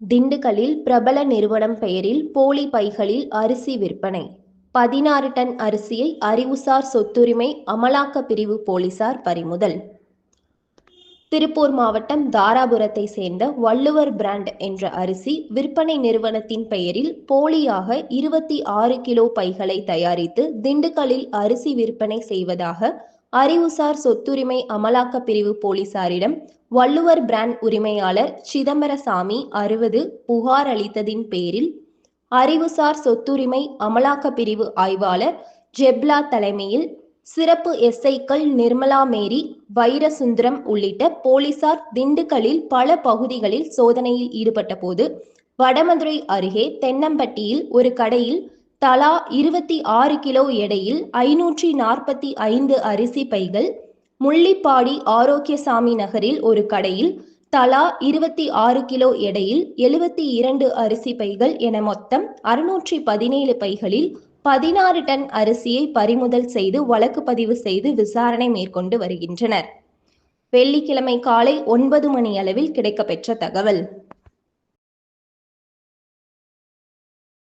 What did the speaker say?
திண்டுக்கல்லில் பிரபல நிறுவனம் பெயரில் போலி பைகளில் அரிசி விற்பனை. பதினாறு டன் அரிசியை அறிவுசார் சொத்துரிமை அமலாக்க பிரிவு போலீசார் பறிமுதல். திருப்பூர் மாவட்டம் தாராபுரத்தை சேர்ந்த வள்ளுவர் பிராண்ட் என்ற அரிசி விற்பனை நிறுவனத்தின் பெயரில் போலியாக இருபத்தி ஆறு கிலோ பைகளை தயாரித்து திண்டுக்கல்லில் அரிசி விற்பனை செய்வதாக அறிவுசார் சொத்துரிமை அமலாக்க பிரிவு போலீசாரிடம் வள்ளுவர் பிராண்ட் உரிமையாளர் சிதம்பரசாமி அறுபது புகார் அளித்ததின் பேரில் அறிவுசார் சொத்துரிமை அமலாக்க பிரிவு ஆய்வாளர் ஜெப்லா தலைமையில் சிறப்பு எஸ்ஐக்கள் நிர்மலா மேரி வைரசுந்தரம் உள்ளிட்ட போலீசார் திண்டுக்கல்லில் பல பகுதிகளில் சோதனையில் ஈடுபட்ட போது வடமதுரை அருகே தென்னம்பட்டியில் ஒரு கடையில் தலா இருபத்தி ஆறு கிலோ எடையில் ஐநூற்றி நாற்பத்தி ஐந்து அரிசி பைகள் முள்ளிப்பாடி ஆரோக்கியசாமி நகரில் ஒரு கடையில் தலா இருபத்தி ஆறு கிலோ எடையில் எழுபத்தி இரண்டு அரிசி பைகள் என மொத்தம் அறுநூற்றி பதினேழு பைகளில் பதினாறு டன் அரிசியை பறிமுதல் செய்து வழக்கு பதிவு செய்து விசாரணை மேற்கொண்டு வருகின்றனர். வெள்ளிக்கிழமை காலை ஒன்பது மணி அளவில் கிடைக்கப்பெற்ற தகவல்.